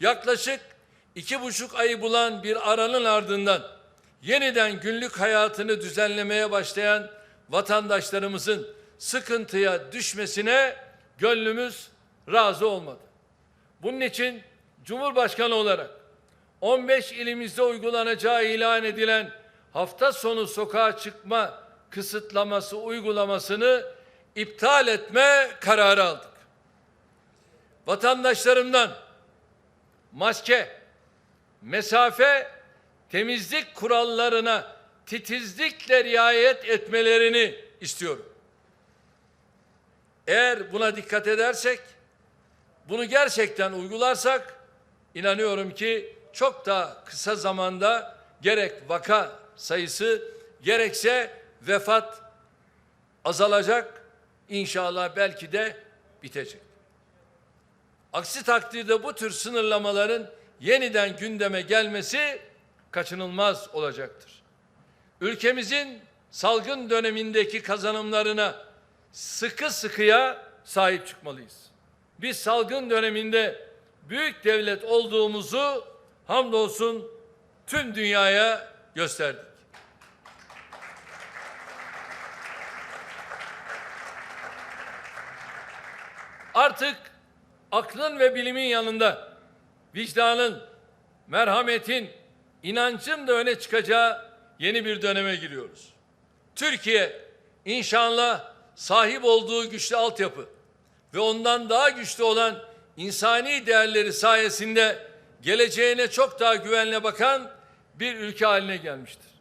Yaklaşık iki buçuk ayı bulan bir aranın ardından yeniden günlük hayatını düzenlemeye başlayan vatandaşlarımızın sıkıntıya düşmesine gönlümüz razı olmadı. Bunun için Cumhurbaşkanı olarak 15 ilimizde uygulanacağı ilan edilen hafta sonu sokağa çıkma kısıtlaması uygulamasını iptal etme kararı aldık. Vatandaşlarımdan maske, mesafe, temizlik kurallarına titizlikle riayet etmelerini istiyorum. Eğer buna dikkat edersek, bunu gerçekten uygularsak inanıyorum ki çok daha kısa zamanda gerek vaka sayısı gerekse vefat azalacak. İnşallah belki de bitecek. Aksi takdirde bu tür sınırlamaların yeniden gündeme gelmesi kaçınılmaz olacaktır. Ülkemizin salgın dönemindeki kazanımlarına sıkı sıkıya sahip çıkmalıyız. Biz salgın döneminde büyük devlet olduğumuzu hamdolsun tüm dünyaya gösterdik. Artık aklın ve bilimin yanında vicdanın, merhametin, inancın da öne çıkacağı yeni bir döneme giriyoruz. Türkiye inşallah sahip olduğu güçlü altyapı ve ondan daha güçlü olan insani değerleri sayesinde geleceğine çok daha güvenle bakan bir ülke haline gelmiştir.